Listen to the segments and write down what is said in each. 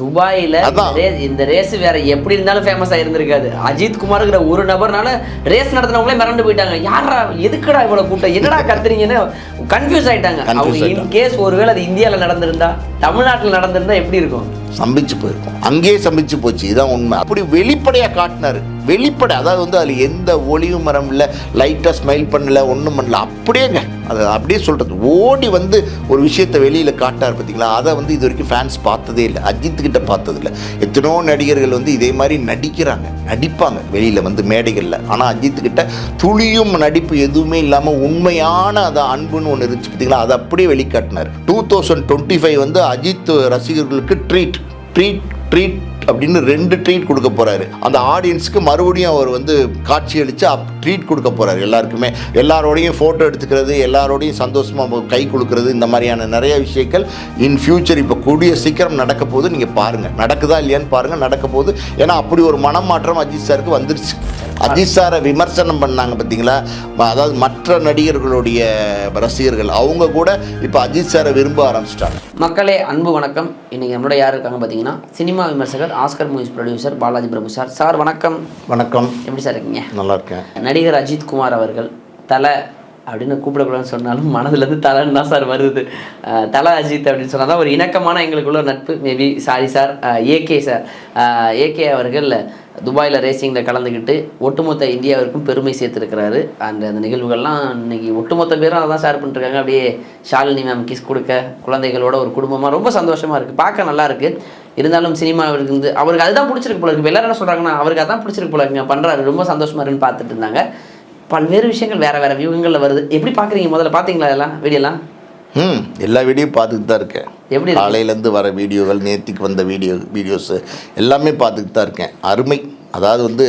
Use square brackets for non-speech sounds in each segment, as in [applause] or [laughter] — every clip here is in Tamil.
துபாயில இந்த ரேஸ் வேற எப்படி இருந்தாலும் ஃபேமஸ் ஆயிருந்திருக்காது. அஜித் குமார்ங்கிற ஒரு நபர்னால ரேஸ் நடத்தினவங்களே மிரண்டு போயிட்டாங்க. யாரா எதுக்குடா இவ்வளவு கூட்டம்? என்னடா கத்துறீங்கன்னு கன்ஃபியூஸ் ஆயிட்டாங்க. அவங்க இன். கேஸ் ஒருவேளை அது இந்தியால நடந்திருந்தா தமிழ்நாட்டுல நடந்திருந்தா எப்படி இருக்கும்? சம்பிச்சு போயிருக்கும். அங்கேயே சம்பிச்சு போச்சு. இதான் உண்மை. அப்படி வெளிப்படையாக காட்டினாரு. வெளிப்படை அதாவது வந்து அதில் எந்த ஒளியும் மரம் இல்லை லைட்டாக ஸ்மைல் பண்ணல ஒன்றும் பண்ணல அப்படியேங்க. அது அப்படியே சொல்கிறது ஓடி வந்து ஒரு விஷயத்தை வெளியில் காட்டார் பார்த்தீங்களா அதை வந்து இது வரைக்கும் ஃபேன்ஸ் பார்த்ததே இல்லை. அஜித்துக்கிட்ட கிட்ட பார்த்ததில்ல எத்தனோ நடிகர்கள் வந்து இதே மாதிரி நடிக்கிறாங்க நடிப்பாங்க வெளியில் வந்து மேடைகளில். ஆனால் அஜித்துக்கிட்ட துளியும் நடிப்பு எதுவுமே இல்லாமல் உண்மையான அதை அன்புன்னு ஒன்று இருந்துச்சு பார்த்தீங்களா அதை அப்படியே வெளிக்காட்டினார். டூ தௌசண்ட் டுவெண்ட்டி ஃபைவ் வந்து அஜித் ரசிகர்களுக்கு ட்ரீட் ட்ரீட் ட்ரீட் அப்படின்னு ரெண்டு ட்ரீட் கொடுக்க போறாரு. அந்த ஆடியன்ஸ்க்கு மறுபடியும் அவர் வந்து காட்சி அளித்து அப் ட்ரீட் கொடுக்க போறாரு எல்லாருக்குமே. எல்லாரோடையும் ஃபோட்டோ எடுத்துக்கிறது எல்லாரோடையும் சந்தோஷமாக கை கொடுக்கறது இந்த மாதிரியான நிறைய விஷயங்கள் இன் ஃபியூச்சர் இப்போ கூடிய சீக்கிரம் நடக்க போது நீங்கள் பாருங்கள் நடக்குதா இல்லையான்னு பாருங்கள் நடக்க போது ஏன்னா அப்படி ஒரு மனமாற்றம் அஜித் சாருக்கு வந்துருச்சு. அஜித் சாரை விமர்சனம் பண்ணாங்க பார்த்தீங்களா அதாவது மற்ற நடிகர்களுடைய ரசிகர்கள் அவங்க கூட இப்போ அஜித் சாரை விரும்ப ஆரம்பிச்சிட்டாங்க. மக்களே அன்பு வணக்கம். இன்னைக்கு நம்மளோட யார் இருக்காங்க பார்த்தீங்கன்னா சினிமா விமர்சகர் Oscar movies producer Balaji Prabhu sir. Sir வணக்கம். வணக்கம். எப்படி சார் இருக்கீங்க? நல்லா இருக்கேன் நடிகர் அஜித் குமார் அவர்கள் தலை அப்படின்னு கூப்பிடக்கூடாதுன்னு சொன்னாலும் மனதுலேருந்து தலைன்னு தான் சார் வருது. தலை அஜித் அப்படின்னு சொன்னால் தான் ஒரு இணக்கமான எங்களுக்குள்ள நட்பு. Maybe sorry sir AK sir. AK அவர்கள் துபாயில் ரேசிங்கில் கலந்துக்கிட்டு ஒட்டுமொத்த இந்தியாவிற்கும் பெருமை சேர்த்துருக்கிறாரு. அந்த அந்த நிகழ்வுகள்லாம் இன்னைக்கு ஒட்டுமொத்த பேரும் அதை தான் ஷேர் பண்ணிருக்காங்க அப்படியே ஷாலினி மேம் கிஸ் கொடுக்க குழந்தைகளோட ஒரு குடும்பமாக ரொம்ப சந்தோஷமாக இருக்குது பார்க்க நல்லா இருக்குது இருந்தாலும் சினிமாவிற்கு வந்து அவருக்கு அதுதான் பிடிச்சிருக்கு போல இருக்கு. எல்லாரும் என்ன சொல்கிறாங்கன்னா அவருக்கு அதான் பிடிச்சிருக்கு போல இருக்குங்க. பண்ணுறாரு ரொம்ப சந்தோஷமா இருக்குன்னு பார்த்துட்டு இருந்தாங்க. பல்வேறு விஷயங்கள் வேற வேற வியூகங்களில் வருது. எப்படி பார்க்குறீங்க முதல்ல பார்த்தீங்களா இதெல்லாம் வீடியோலாம்? ம் எல்லா வீடியோவும் பார்த்துட்டு தான் இருக்கேன். எப்படி? காலையிலேருந்து வர வீடியோகள் நேத்திக்கு வந்த வீடியோ வீடியோஸு எல்லாமே பார்த்துட்டு தான் இருக்கேன். அருமை. அதாவது வந்து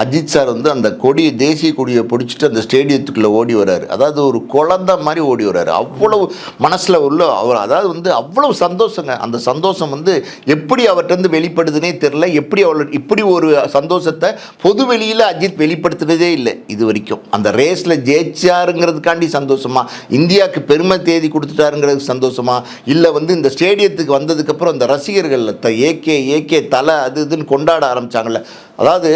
அஜித் சார் வந்து அந்த கொடியை தேசிய கொடியை பிடிச்சிட்டு அந்த ஸ்டேடியத்துக்குள்ளே ஓடி வர்றாரு. அதாவது ஒரு குழந்தை மாதிரி ஓடி வர்றாரு. அவ்வளவு மனசில் உள்ள அவர் அதாவது வந்து அவ்வளவு சந்தோஷங்க. அந்த சந்தோஷம் வந்து எப்படி அவர்கிட்ட வெளிப்படுதுனே தெரில எப்படி அவள் இப்படி ஒரு சந்தோஷத்தை பொது வெளியில் அஜித் வெளிப்படுத்தினதே இல்லை இது வரைக்கும். அந்த ரேஸில் ஜெயிச்சாருங்கிறதுக்காண்டி சந்தோஷமா? இந்தியாவுக்கு பெருமை தேதி கொடுத்துட்டாருங்கிறது சந்தோஷமா? இல்லை வந்து இந்த ஸ்டேடியத்துக்கு வந்ததுக்கப்புறம் இந்த ரசிகர்கள் ஏகே ஏகே தலை அது இதுன்னு கொண்டாட ஆரம்பித்தாங்கள்ல அதாவது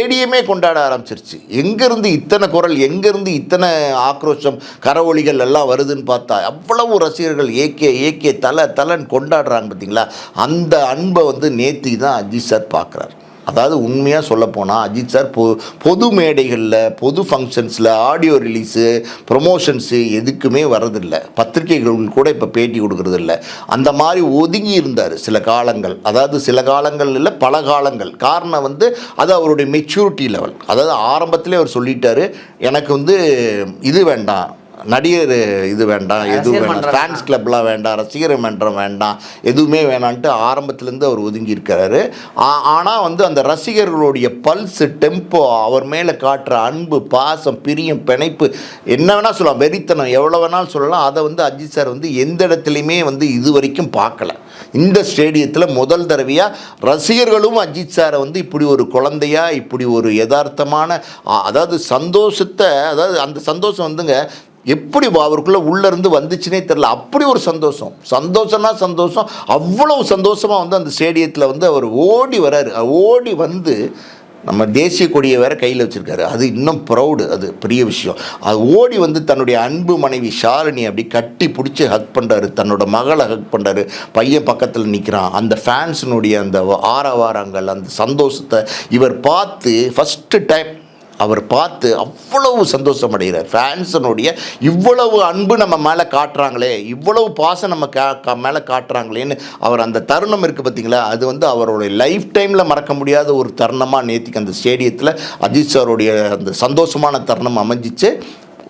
ஸ்டேடியமே கொண்டாட ஆரம்பிச்சிருச்சு. எங்கேருந்து இத்தனை குரல் எங்கேருந்து இத்தனை ஆக்ரோஷம் கரவொலிகள் எல்லாம் வருதுன்னு பார்த்தா அவ்வளவு ரசிகர்கள் ஏகே ஏகே தலை தலைன்னு கொண்டாடுறாங்க பார்த்தீங்களா? அந்த அன்பை வந்து நேத்தி தான் அஜித் சார் பார்க்குறாரு. அதாவது உண்மையாக சொல்லப்போனால் அஜித் சார் பொ பொது மேடைகளில் பொது ஃபங்க்ஷன்ஸில் ஆடியோ ரிலீஸு ப்ரொமோஷன்ஸு எதுக்குமே வர்றதில்லை. பத்திரிகைகள் கூட இப்போ பேட்டி கொடுக்கறதில்ல. அந்த மாதிரி ஒதுங்கி இருந்தார் சில காலங்கள். அதாவது சில காலங்கள் இல்லை பல காலங்கள். காரணம் வந்து அது அவருடைய மெச்சூரிட்டி லெவல் அதாவது ஆரம்பத்திலே அவர் சொல்லிட்டாரு எனக்கு வந்து இது வேண்டாம். நடிகர் இது வேண்டாம் எதுவும் வேண்டாம். ஃபேன்ஸ் கிளப்லாம் வேண்டாம் ரசிகர் மன்றம் வேண்டாம் எதுவுமே வேணான்ட்டு ஆரம்பத்துலேருந்து அவர் ஒதுங்கி ஆனால் வந்து அந்த ரசிகர்களுடைய பல்ஸ் டெம்போ அவர் மேலே காட்டுற அன்பு பாசம் பிரியம் பிணைப்பு என்ன வேணால் சொல்லலாம் வெறித்தனம் எவ்வளோ வேணாலும் சொல்லலாம் அதை வந்து அஜித் சார் வந்து எந்த இடத்துலையுமே வந்து இது வரைக்கும் பார்க்கல. இந்த ஸ்டேடியத்தில் முதல் தடவையாக ரசிகர்களும் அஜித் சாரை வந்து இப்படி ஒரு குழந்தையா இப்படி ஒரு யதார்த்தமான அதாவது சந்தோஷத்தை அதாவது அந்த சந்தோஷம் வந்துங்க எப்படி அவருக்குள்ளே உள்ளேருந்து இருந்து தெரில அப்படி ஒரு சந்தோஷம். சந்தோஷம்னா சந்தோஷம். அவ்வளவு சந்தோஷமாக வந்து அந்த ஸ்டேடியத்தில் வந்து அவர் ஓடி வராரு. ஓடி வந்து நம்ம தேசிய கொடியை வேற கையில் வச்சிருக்காரு. அது இன்னும் ப்ரௌடு அது பெரிய விஷயம். அது ஓடி வந்து தன்னுடைய அன்பு மனைவி ஷாலினி அப்படி கட்டி பிடிச்சி ஹக் பண்ணுறாரு தன்னோட மகளை ஹக் பண்ணுறாரு பையன் பக்கத்தில் நிற்கிறான் அந்த ஃபேன்ஸினுடைய அந்த ஆரவாரங்கள் அந்த சந்தோஷத்தை இவர் பார்த்து ஃபஸ்ட்டு டைம் அவர் பார்த்து அவ்வளவு சந்தோஷம் அடைகிறார் ஃபேன்ஸனுடைய இவ்வளவு அன்பு நம்ம மேலே காட்டுறாங்களே இவ்வளவு பாசம் நம்ம கா மேலே காட்டுறாங்களேன்னு அவர் அந்த தருணம் இருக்குது பார்த்தீங்களா அது வந்து அவருடைய லைஃப் டைமில் மறக்க முடியாத ஒரு தருணமாக நேத்திக்கு அந்த ஸ்டேடியத்தில் அஜித் சாருடைய அந்த சந்தோஷமான தருணம் அமைஞ்சிச்சு.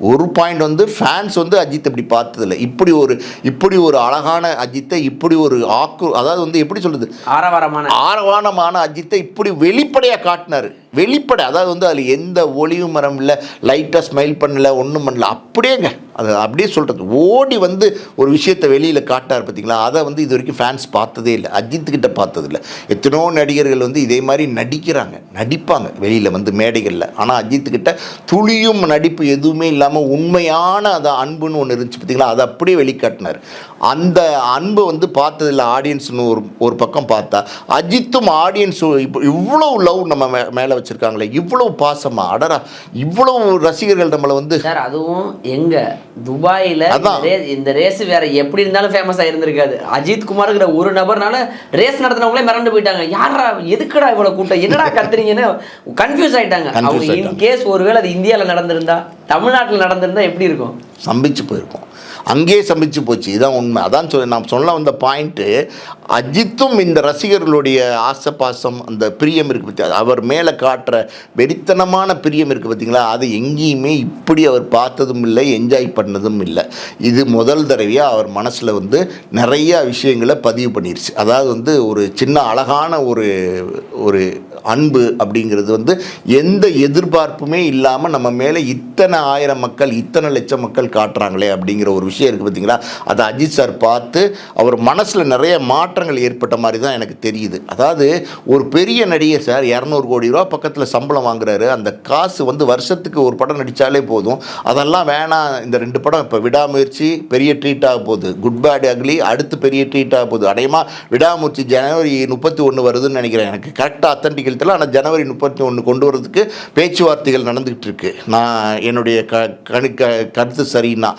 ஒரு பாயிண்ட் வந்து ஃபேன்ஸ் வந்து அஜித் இப்படி பார்த்ததில்ல. இப்படி ஒரு இப்படி ஒரு அழகான அஜித்தை இப்படி ஒரு ஆக்கு அதாவது வந்து எப்படி சொல்கிறது ஆரவாரமான ஆரவானமான அஜித்தை இப்படி வெளிப்படையாக காட்டினார். வெளிப்படை அதாவது வந்து அதில் எந்த ஒளிவு மரம் இல்லை லைட்டாக ஸ்மைல் பண்ணல ஒன்றும் பண்ணல அப்படியேங்க. அது அப்படியே சொல்கிறது ஓடி வந்து ஒரு விஷயத்தை வெளியில் காட்டார் பார்த்தீங்களா அதை வந்து இது வரைக்கும் ஃபேன்ஸ் பார்த்ததே இல்லை. அஜித் கிட்ட பார்த்ததில்ல எத்தனோ நடிகர்கள் வந்து இதே மாதிரி நடிக்கிறாங்க நடிப்பாங்க வெளியில் வந்து மேடைகளில். ஆனால் அஜித் கிட்ட துளியும் நடிப்பு எதுவுமே இல்லாமல் உண்மையான அது அன்புன்னு ஒன்று இருந்துச்சு பார்த்தீங்களா அதை அப்படியே வெளிக்காட்டினார். அந்த அன்பை வந்து பார்த்ததில்ல ஆடியன்ஸ்னு ஒரு ஒரு பக்கம் பார்த்தா அஜித்தும் ஆடியன்ஸும் இப்போ இவ்வளோ லவ் நம்ம மே மேலே வச்சுருக்காங்களே இவ்வளோ பாசமா அடரா இவ்வளோ ரசிகர்கள் நம்மளை வந்து சார் அதுவும் எங்க துபாயில. இந்த ரேஸ் வேற எப்படி இருந்தாலும் ஃபேமஸ் ஆயிருந்திருக்காது அஜித் குமார்ங்கிற ஒரு நபர்னால ரேஸ் நடத்தினவங்களே மிரண்டு போயிட்டாங்க. யாரா எதுக்குடா இவ்வளவு கூட்டம்? என்னடா கத்துறீங்கன்னு கன்ஃபியூஸ் ஆயிட்டாங்க. அவங்க. இன் கேஸ் ஒருவேளை அது இந்தியால நடந்திருந்தா தமிழ்நாட்டுல நடந்திருந்தா எப்படி இருக்கும்? சம்பிச்சு போயிருக்கோம். அங்கேயே சம்பிச்சு போச்சு. இதான் உண்மை. அதான் சொல்ல நான் சொல்ல வந்த பாயிண்ட்டு அஜித்தும் இந்த ரசிகர்களுடைய ஆசை பாசம் அந்த பிரியம் இருக்குது பற்றி அவர் மேலே காட்டுற வெறித்தனமான பிரியம் இருக்குது பார்த்தீங்களா அது எங்கேயுமே இப்படி அவர் பார்த்ததும் இல்லை என்ஜாய் பண்ணதும் இல்லை. இது முதல் தடவையாக அவர் மனசில் வந்து நிறைய விஷயங்களை பதிவு பண்ணிருச்சு. அதாவது வந்து ஒரு சின்ன அழகான ஒரு ஒரு அன்பு அப்படிங்கிறது வந்து எந்த எதிர்பார்ப்புமே இல்லாமல் நம்ம மேலே இத்தனை ஆயிரம் மக்கள் இத்தனை லட்சம் மக்கள் காட்டுறாங்களே அப்படிங்கிற ஒரு விஷயம் இருக்குது பார்த்தீங்களா அதை அஜித் சார் பார்த்து அவர் மனசில் நிறைய மாற்றங்கள் ஏற்பட்ட மாதிரி தான் எனக்கு தெரியுது. அதாவது ஒரு பெரிய நடிகர் சார் இரநூறு கோடி ரூபா பக்கத்தில் சம்பளம் வாங்குறாரு. அந்த காசு வந்து வருஷத்துக்கு ஒரு படம் நடித்தாலே போதும். அதெல்லாம் வேணாம். இந்த ரெண்டு படம் இப்போ விடாமுயற்சி பெரிய ட்ரீட் ஆக போகுது. குட் பேட் அக்லி அடுத்து பெரிய ட்ரீட் ஆக போகுது. அடையமா விடாமுயற்சி ஜனவரி முப்பத்தி ஒன்று வருதுன்னு நினைக்கிறேன். எனக்கு கரெக்டாக அத்தன்டிக்கல் தெரியல. ஆனால் ஜனவரி முப்பத்தி ஒன்று கொண்டு வரதுக்கு பேச்சுவார்த்தைகள் நடந்துகிட்டு இருக்கு. நான் என்னுடைய க கணு க கருத்து சரின்னா.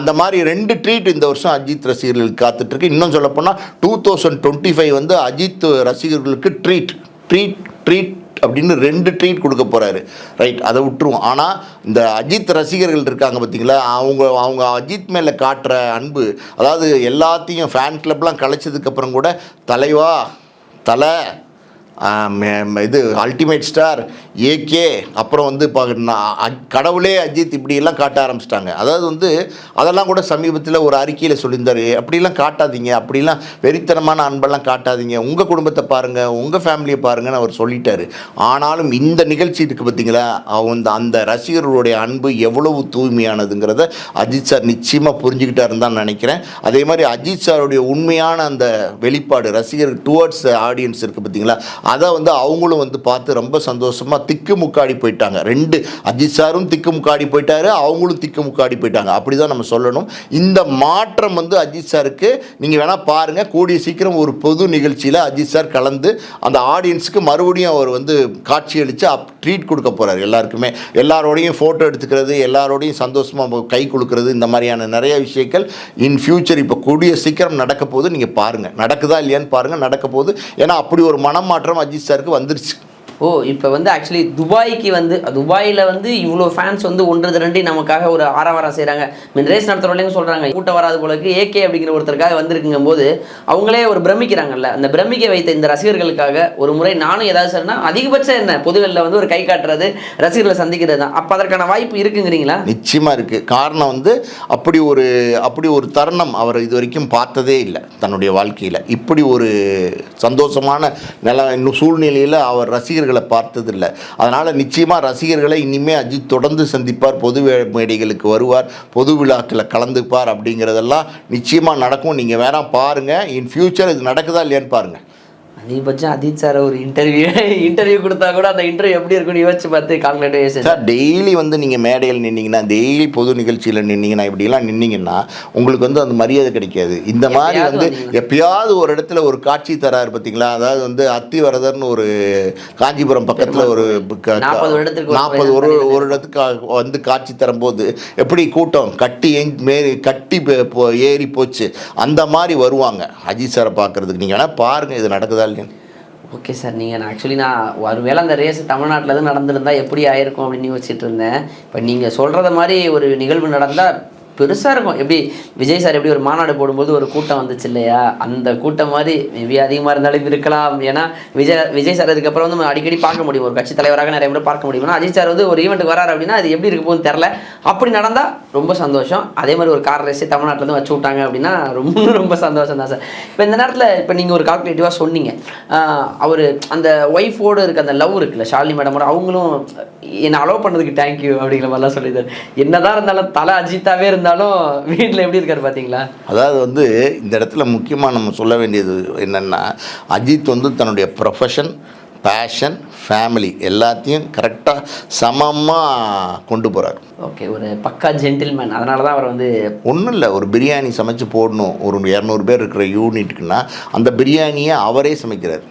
அந்த மாதிரி ரெண்டு ட்ரீட் இந்த வருஷம் அஜித் ரசிகர்களுக்கு காத்துட்ருக்கு. இன்னும் சொல்லப்போனால் டூ தௌசண்ட் டுவெண்ட்டி ஃபைவ் வந்து அஜித் ரசிகர்களுக்கு ட்ரீட் ட்ரீட் ட்ரீட் அப்படின்னு ரெண்டு ட்ரீட் கொடுக்க போகிறாரு ரைட் அதை விட்டுருவோம். ஆனால் இந்த அஜித் ரசிகர்கள் இருக்காங்க பார்த்தீங்களா அவங்க அவங்க அஜித் மேலே காட்டுற அன்பு அதாவது எல்லாத்தையும் ஃபேன் கிளப்லாம் கலைச்சதுக்கப்புறம் கூட தலைவா தலை இது அல்டிமேட் ஸ்டார் ஏகே அப்புறம் வந்து இப்போ கடவுளே அஜித் இப்படியெல்லாம் காட்ட ஆரம்பிச்சிட்டாங்க. அதாவது வந்து அதெல்லாம் கூட சமீபத்தில் ஒரு அறிக்கையில் சொல்லியிருந்தார். அப்படிலாம் காட்டாதீங்க அப்படிலாம் வெறித்தனமான அன்பெல்லாம் காட்டாதீங்க. உங்கள் குடும்பத்தை பாருங்கள் உங்கள் ஃபேமிலியை பாருங்கன்னு அவர் சொல்லிட்டாரு. ஆனாலும் இந்த நிகழ்ச்சி இருக்குது பார்த்தீங்களா அவங்க அந்த ரசிகர்களுடைய அன்பு எவ்வளவு தூய்மையானதுங்கிறத அஜித் சார் நிச்சயமாக புரிஞ்சுக்கிட்டாருன்னு தான் நினைக்கிறேன். அதே மாதிரி அஜித் சாருடைய உண்மையான அந்த வெளிப்பாடு ரசிகர் டுவர்ட்ஸ் ஆடியன்ஸ் இருக்குது பார்த்தீங்களா அதை வந்து அவங்களும் வந்து பார்த்து ரொம்ப சந்தோஷமாக திக்கு முக்காடி போயிட்டாங்க. ரெண்டு அஜித் சாரும் திக்கு முக்காடி போயிட்டாரு அவங்களும் திக்கு முக்காடி போயிட்டாங்க. அப்படி தான் நம்ம சொல்லணும். இந்த மாற்றம் வந்து அஜித் சாருக்கு நீங்கள் வேணால் பாருங்கள் கூடிய சீக்கிரம் ஒரு பொது நிகழ்ச்சியில் அஜித் சார் கலந்து அந்த ஆடியன்ஸுக்கு மறுபடியும் அவர் வந்து காட்சியளித்து அப் ட்ரீட் கொடுக்க போகிறார் எல்லாருக்குமே. எல்லாரோடையும் ஃபோட்டோ எடுத்துக்கிறது எல்லாரோடையும் சந்தோஷமாக கை கொடுக்கறது இந்த மாதிரியான நிறைய விஷயங்கள் இன் ஃபியூச்சர் இப்போ கூடிய சீக்கிரம் நடக்க போது நீங்கள் பாருங்கள் நடக்குதா இல்லையான்னு பாருங்கள் நடக்க போகுது ஏன்னா அப்படி ஒரு மனமாற்றம் அஜித் சாருக்கு வந்துருச்சு. ஓ இப்போ வந்து ஆக்சுவலி துபாய்க்கு வந்து துபாயில் வந்து இவ்வளோ ஃபேன்ஸ் வந்து ஒன்று திரண்டி நமக்காக ஒரு ஆரவாரம் செய்கிறாங்க மீன் ரேஸ் நடத்துகிறவங்க சொல்கிறாங்க கூட்டம் வராது போலக்கு ஏகே அப்படிங்கிற ஒருத்தருக்காக வந்திருக்குங்கும் போது அவங்களே ஒரு பிரமிக்கிறாங்கல்ல அந்த பிரமிக்க வைத்த இந்த ரசிகர்களுக்காக ஒரு முறை நானும் ஏதாவது சொன்னா அதிகபட்சம் என்ன பொதுவெளியில் வந்து ஒரு கை காட்டுறது ரசிகர்களை சந்திக்கிறது தான். அப்போ அதற்கான வாய்ப்பு இருக்குங்கிறீங்களா? நிச்சயமாக இருக்குது காரணம் வந்து அப்படி ஒரு அப்படி ஒரு தருணம் அவர் இது வரைக்கும் பார்த்ததே இல்லை தன்னுடைய வாழ்க்கையில். இப்படி ஒரு சந்தோஷமான நில இன்னும் சூழ்நிலையில் அவர் ரசிகர்கள் பார்த்ததில்லை. அதனால் நிச்சயமாக ரசிகர்களை இனிமே அஜித் தொடர்ந்து சந்திப்பார் பொது மேடைகளுக்கு வருவார் பொது விழாக்களில் கலந்துப்பார் அப்படிங்கிறதெல்லாம் நிச்சயமாக நடக்கும். நீங்கள் வேணால் பாருங்கள் இன் ஃபியூச்சர் இது நடக்குதா இல்லையான்னு பாருங்கள் அதிகபட்சம் அஜித் சார் ஒரு இன்டர்வியூ இன்டர்வியூ கொடுத்தா கூட அந்த இன்டர்வியூ எப்படி இருக்குன்னு யோசிச்சு பார்த்து கால்குலேட் சார் டெய்லி வந்து நீங்கள் மேடையில் நின்னீங்கன்னா டெய்லி பொது நிகழ்ச்சியில் நின்னீங்கன்னா இப்படிலாம் நின்னீங்கன்னா உங்களுக்கு வந்து அந்த மரியாதை கிடைக்காது. இந்த மாதிரி வந்து. எப்பயாவது ஒரு இடத்துல ஒரு காட்சி தராரு பார்த்தீங்களா அதாவது வந்து அத்திவரதர்னு ஒரு காஞ்சிபுரம் பக்கத்தில் ஒரு க- க- 40 வருடத்திற்கு ஒரு நாற்பது ஒரு ஒரு இடத்துக்கு வந்து காட்சி தரும்போது எப்படி கூட்டம் கட்டி மேரி கட்டி ஏறி போச்சு? அந்த மாதிரி வருவாங்க. அஜித் சாரை பார்க்கறதுக்கு நீங்கள் வேணால் பாருங்கள் இது நடக்குதா இல்லையா ஓகே சார் நீங்கள் நான் ஆக்சுவலி நான் ஒருவேளை அந்த ரேஸ் தமிழ்நாட்டில் எதுவும் நடந்திருந்தா எப்படி ஆயிருக்கும் அப்படின்னு யோசிச்சுட்டு இருந்தேன். இப்போ நீங்கள் சொல்கிறத மாதிரி ஒரு நிகழ்வு நடந்தால் பெருசாக இருக்கும். எப்படி விஜய் சார் எப்படி ஒரு மாநாடு போடும்போது ஒரு கூட்டம் வந்துச்சு இல்லையா? அந்த கூட்டம் மாதிரி மேபி அதிகமாக இருந்தாலும் இருக்கலாம். ஏன்னா விஜய் விஜய் சார் அதுக்கப்புறம் வந்து நம்ம அடிக்கடி பார்க்க முடியும். ஒரு கட்சி தலைவராக நிறைய பேர் பார்க்க முடியும் அஜித் சார் வந்து ஒரு ஈவெண்ட்டுக்கு வராரு அப்படின்னா அது எப்படி இருக்க போகுதுன்னு தெரில அப்படி நடந்தால் ரொம்ப சந்தோஷம். அதே மாதிரி ஒரு கார் ரேஸே தமிழ்நாட்டிலேருந்து வச்சு விட்டாங்க அப்படின்னா ரொம்ப ரொம்ப சந்தோஷம் தான் சார். இப்போ இந்த நேரத்தில் இப்போ நீங்கள் ஒரு கால்குலேட்டிவாக சொன்னீங்க. அவர் அந்த ஒய்ஃபோடு இருக்க அந்த லவ் இருக்குல்ல ஷாலினி மேடமோட அவங்களும் என்னை அலோவ் பண்ணதுக்கு தேங்க்யூ அப்படிங்கிற மாதிரிலாம் சொல்லியிருந்தாரு. என்னதான் இருந்தாலும் தலை அஜித்தாவே இருந்தால் இருந்தாலும் வீட்டில் எப்படி இருக்காரு பார்த்தீங்களா அதாவது வந்து இந்த இடத்துல முக்கியமாக நம்ம சொல்ல வேண்டியது என்னென்னா அஜித் வந்து தன்னுடைய ப்ரொஃபஷன் பேஷன் ஃபேமிலி எல்லாத்தையும் கரெக்டாக சமமாக கொண்டு போகிறார் ஓகே ஒரு பக்கா ஜென்டில்மேன் அதனால தான் அவர் வந்து ஒன்றும் இல்லை ஒரு பிரியாணி சமைச்சு போடணும். ஒரு இரநூறு பேர் இருக்கிற யூனிட்டுக்குன்னா அந்த பிரியாணியை அவரே சமைக்கிறார்.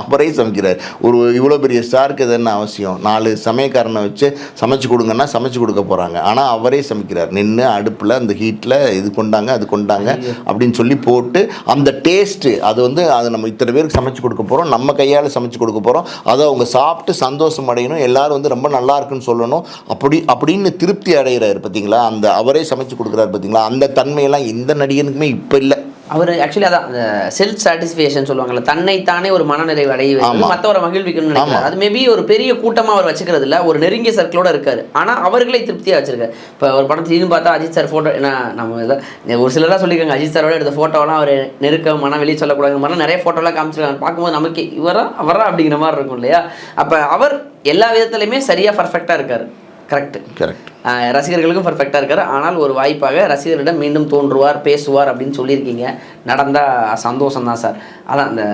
அவரே சமைக்கிறார். ஒரு இவ்வளோ பெரிய ஸ்டாருக்கு இது என்ன அவசியம். நாலு சமயக்காரனை வச்சு சமைச்சு கொடுங்கன்னா சமைச்சு கொடுக்க போகிறாங்க ஆனால் அவரே சமைக்கிறார். நின்று அடுப்பில் அந்த ஹீட்டில் இது கொண்டாங்க அது கொண்டாங்க அப்படின்னு சொல்லி போட்டு அந்த டேஸ்ட்டு அது வந்து அது நம்ம இத்தனை பேருக்கு சமைச்சு கொடுக்க போகிறோம் நம்ம கையால் சமைச்சு கொடுக்க போகிறோம் அதை அவங்க சாப்பிட்டு சந்தோஷம் அடையணும். எல்லாரும் வந்து ரொம்ப நல்லா இருக்குன்னு சொல்லணும். அப்படி அப்படின்னு திருப்தி அடைகிறாரு பார்த்தீங்களா அந்த அவரே சமைச்சு கொடுக்குறாரு பார்த்தீங்களா அந்த தன்மையெல்லாம் எந்த நடிகனுக்குமே இப்போ இல்லை. அவர் ஆக்சுவலி அதான் அந்த செல்ஃப் சாட்டிஸ்ஃபேக்ஷன் சொல்லுவாங்கல்ல தன்னைத்தானே ஒரு மனநிறைவு அடைய. மற்றவரை மகிழ்விக்கணும்னு நினைக்கிறார். அது மேபி ஒரு பெரிய கூட்டமா அவர் வச்சுக்கிறது இல்ல ஒரு நெருங்கிய சர்க்கிளோட இருக்காரு. ஆனா அவர்களை திருப்தியா வச்சிருக்காரு. இப்போ ஒரு படம் திடீர்னு பார்த்தா அஜித் சார் போட்டோ என்ன நம்ம இதை ஒரு சிலராக சொல்லியிருக்காங்க அஜித் சாரோட எடுத்த போட்டோலாம் அவர் நெருக்க மன வெளியே சொல்லக்கூடாது மாதிரி நிறைய போட்டோலாம் காமிச்சிருக்காங்க. பார்க்கும்போது நமக்கு இவரா அவரா அப்படிங்கிற மாதிரி இருக்கும் இல்லையா? அப்ப அவர் எல்லா விதத்துலையுமே சரியா பர்ஃபெக்டா இருக்காரு. கரெக்ட் கரெக்ட் ரசிகர்களுக்கும் பர்ஃபெக்டாக இருக்கார். ஆனால் ஒரு வாய்ப்பாக ரசிகரிடம் மீண்டும் தோன்றுவார் பேசுவார் அப்படின்னு சொல்லியிருக்கீங்க. நடந்தால் சந்தோஷம் தான் சார். அதான் இந்த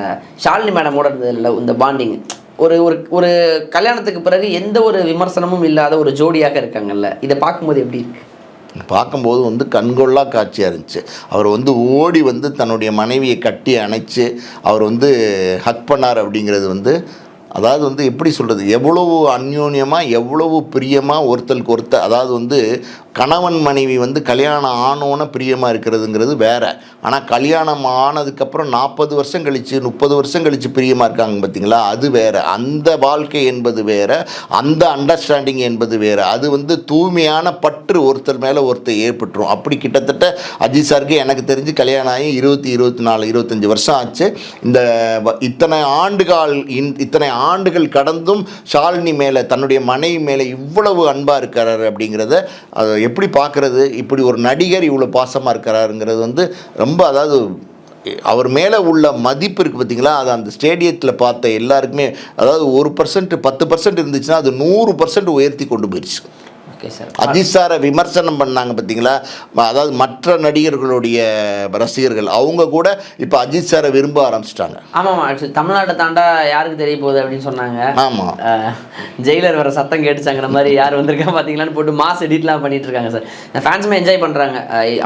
ஷாலினி மேடமோட இருந்ததில்ல இந்த பாண்டிங் ஒரு ஒரு ஒரு கல்யாணத்துக்கு பிறகு எந்த ஒரு விமர்சனமும் இல்லாத ஒரு ஜோடியாக இருக்காங்கல்ல. இதை பார்க்கும்போது எப்படி இருக்கு? பார்க்கும்போது வந்து கண்கொள்ளா காட்சியாக இருந்துச்சு. அவர் வந்து ஓடி வந்து தன்னுடைய மனைவியை கட்டி அணைச்சு அவர் வந்து ஹக் பண்ணார் அப்படிங்கிறது வந்து அதாவது வந்து எப்படி சொல்கிறது எவ்வளவு அந்யோன்யமாக எவ்வளவு பிரியமாக ஒருத்தருக்கு ஒருத்தர் அதாவது வந்து கணவன் மனைவி வந்து கல்யாணம் ஆனோன்னு பிரியமாக இருக்கிறதுங்கிறது வேறு. ஆனால் கல்யாணம் ஆனதுக்கப்புறம் நாற்பது வருஷம் கழித்து முப்பது வருஷம் கழித்து பிரியமாக இருக்காங்க பார்த்தீங்களா அது வேறு. அந்த வாழ்க்கை என்பது வேற. அந்த அண்டர்ஸ்டாண்டிங் என்பது வேறு. அது வந்து தூய்மையான பற்று ஒருத்தர் மேலே ஒருத்தர் ஏற்பட்டுரும். அப்படி கிட்டத்தட்ட அஜித் சாருக்கு எனக்கு தெரிஞ்சு கல்யாணம் ஆகி இருபத்தி இருபத்தி நாலு இருபத்தஞ்சி வருஷம் ஆச்சு. இந்த இத்தனை ஆண்டுகால் இன்- இத்தனை ஆண்டுகள் கடந்தும் ஷாலினி மேலே தன்னுடைய மனைவி மேலே இவ்வளவு அன்பாக இருக்கிறார் அப்படிங்கிறத அதை எப்படி பார்க்குறது? இப்படி ஒரு நடிகர் இவ்வளோ பாசமாக இருக்கிறாருங்கிறது வந்து ரொம்ப அதாவது அவர் மேலே உள்ள மதிப்பு இருக்குது பார்த்தீங்களா அது அந்த ஸ்டேடியத்தில் பார்த்த எல்லாருக்குமே அதாவது ஒரு பர்சன்ட் பத்து பர்சன்ட் இருந்துச்சுன்னா அது நூறு பர்சன்ட் உயர்த்தி கொண்டு போயிடுச்சு ஓகே சார் அஜித் சாரை விமர்சனம் பண்ணாங்க பார்த்தீங்களா அதாவது மற்ற நடிகர்களுடைய ரசிகர்கள் அவங்க கூட இப்போ அஜித் சாரை விரும்ப ஆரம்பிச்சிட்டாங்க. ஆமாம் ஆக்சுவலி தமிழ்நாட்டை தாண்டா யாருக்கு தெரிய போகுது அப்படின்னு சொன்னாங்க. ஆமாம் ஜெயிலர் வர சத்தம் கேட்டுச்சாங்கிற மாதிரி யார் வந்திருக்கா பார்த்தீங்களான்னு போட்டு மாஸ் எடிட்லாம் பண்ணிட்டு இருக்காங்க சார் இந்த ஃபேன்ஸுமே என்ஜாய் பண்ணுறாங்க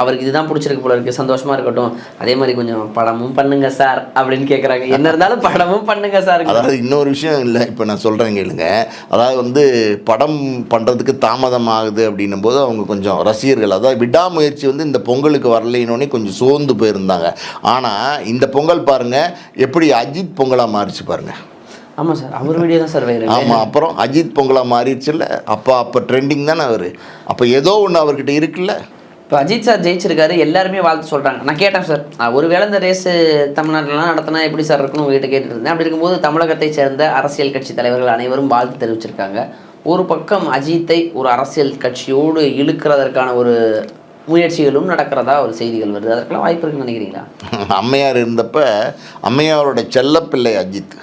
அவருக்கு இதுதான் பிடிச்சிருக்கு போல இருக்கு சந்தோஷமா இருக்கட்டும். அதே மாதிரி கொஞ்சம் படமும் பண்ணுங்க சார் அப்படின்னு கேட்குறாங்க என்ன இருந்தாலும் படமும் பண்ணுங்க சார் அதாவது இன்னொரு விஷயம் இல்லை இப்போ நான் சொல்கிறேன் கேளுங்க. அதாவது வந்து படம் பண்ணுறதுக்கு தாமதம் ஆகுது அப்படின்னும் போது அவங்க கொஞ்சம் ரசிகர்கள் அதாவது விடாமுயற்சி வந்து இந்த பொங்கலுக்கு வரலைன்னொன்னே கொஞ்சம் சோர்ந்து போயிருந்தாங்க. ஆனால் இந்த பொங்கல் பாருங்க எப்படி அஜித் பொங்கலாக மாறிச்சு பாருங்க. ஆமாம் சார் அவர் வீடியோ தான் சார் வேறு ஆமாம் அப்புறம் அஜித் பொங்கலாக மாறிடுச்சுல்ல? அப்போ அப்போ ட்ரெண்டிங் தானே அவர்? அப்போ ஏதோ ஒன்று அவர்கிட்ட இருக்குல்ல? இப்போ அஜித் சார் ஜெயிச்சிருக்காரு எல்லாருமே வாழ்த்து சொல்கிறாங்க நான் கேட்டேன் சார் அஹ் ஒருவேளை இந்த ரேஸு தமிழ்நாட்டிலலாம் நடத்தினா எப்படி சார் இருக்குன்னு உங்ககிட்ட கேட்டுட்டு இருந்தேன். அப்படி இருக்கும்போது தமிழகத்தை சேர்ந்த அரசியல் கட்சி தலைவர்கள் அனைவரும் வாழ்த்து தெரிவிச்சிருக்காங்க. ஒரு பக்கம் அஜித்தை ஒரு அரசியல் கட்சியோடு இழுக்கிறதற்கான ஒரு முயற்சிகளும் நடக்கிறதா ஒரு செய்திகள் வருது. அதற்கெல்லாம் வாய்ப்பு இருக்குன்னு நினைக்கிறீங்களா? [laughs] அம்மையார் இருந்தப்ப அம்மையாரோட செல்லப்பிள்ளை அஜித்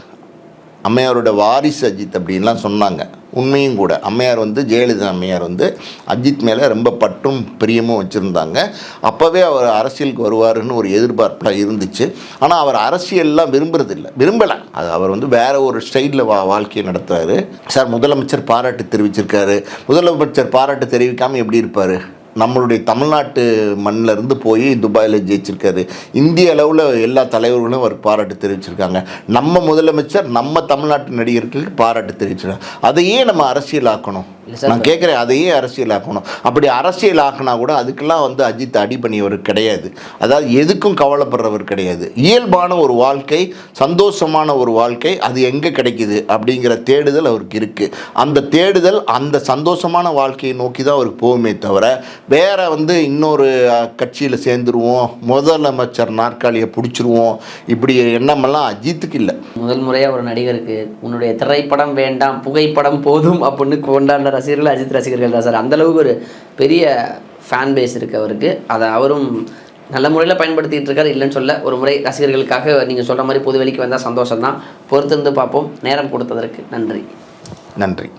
அம்மையாரோட வாரிசு அஜித் அப்படின்லாம் சொன்னாங்க. உண்மையும் கூட. அம்மையார் வந்து ஜெயலலிதா அம்மையார் வந்து அஜித் மேலே ரொம்ப பற்றும் பிரியமும் வச்சுருந்தாங்க. அப்போவே அவர் அரசியலுக்கு வருவாருன்னு ஒரு எதிர்பார்ப்பெலாம் இருந்துச்சு. ஆனால் அவர் அரசியல்லாம் விரும்புறதில்லை. விரும்பலை. அது அவர் வந்து வேற ஒரு ஸ்டைலில் வா வாழ்க்கையை நடத்துறாரு. சார் முதலமைச்சர் பாராட்டு தெரிவிச்சிருக்காரு. முதலமைச்சர் பாராட்டு தெரிவிக்காமல் எப்படி இருப்பார்? நம்மளுடைய தமிழ்நாட்டு மண்ணில் இருந்து போய் துபாயில் ஜெயிச்சிருக்காரு. இந்திய அளவில் எல்லா தலைவர்களும் அவர் பாராட்டு தெரிவிச்சிருக்காங்க. நம்ம முதலமைச்சர் நம்ம தமிழ்நாட்டு நடிகர்களுக்கு பாராட்டு தெரிவிச்சிருக்காங்க. அதையே நம்ம அரசியலாக்கணும். நான் கேட்குறேன் அதையே அரசியலாக்கணும். அப்படி அரசியலாக்கினா கூட அதுக்கெல்லாம் வந்து அஜித் அடி பண்ணியவர் கிடையாது. அதாவது எதுக்கும் கவலைப்படுறவர் கிடையாது. இயல்பான ஒரு வாழ்க்கை சந்தோஷமான ஒரு வாழ்க்கை அது எங்கே கிடைக்குது அப்படிங்கிற தேடுதல் அவருக்கு இருக்குது அந்த தேடுதல் அந்த சந்தோஷமான வாழ்க்கையை நோக்கி தான் அவருக்கு போகுமே தவிர வேற வந்து இன்னொரு கட்சியில் சேர்ந்துருவோம் முதலமைச்சர் நாற்காலியை பிடிச்சிருவோம் இப்படி எண்ணமெல்லாம் அஜித்துக்கு இல்லை. முதல் முறையாக ஒரு நடிகருக்கு உன்னுடைய திரைப்படம் வேண்டாம் புகைப்படம் போதும் அப்படின்னு கொண்டாடின ரசிகர்கள் அஜித் ரசிகர்கள் தான் சார். அந்த அளவுக்கு ஒரு பெரிய ஃபேன் பேஸ் இருக்குது அவருக்கு. அதை அவரும் நல்ல முறையில் பயன்படுத்திகிட்டு இருக்காரு. இல்லைன்னு சொல்ல ஒரு முறை ரசிகர்களுக்காக நீங்கள் சொல்கிற மாதிரி புது வெளிக்கு வந்தால் சந்தோஷம் தான் பொறுத்திருந்து பார்ப்போம். நேரம் கொடுத்ததற்கு நன்றி. நன்றி.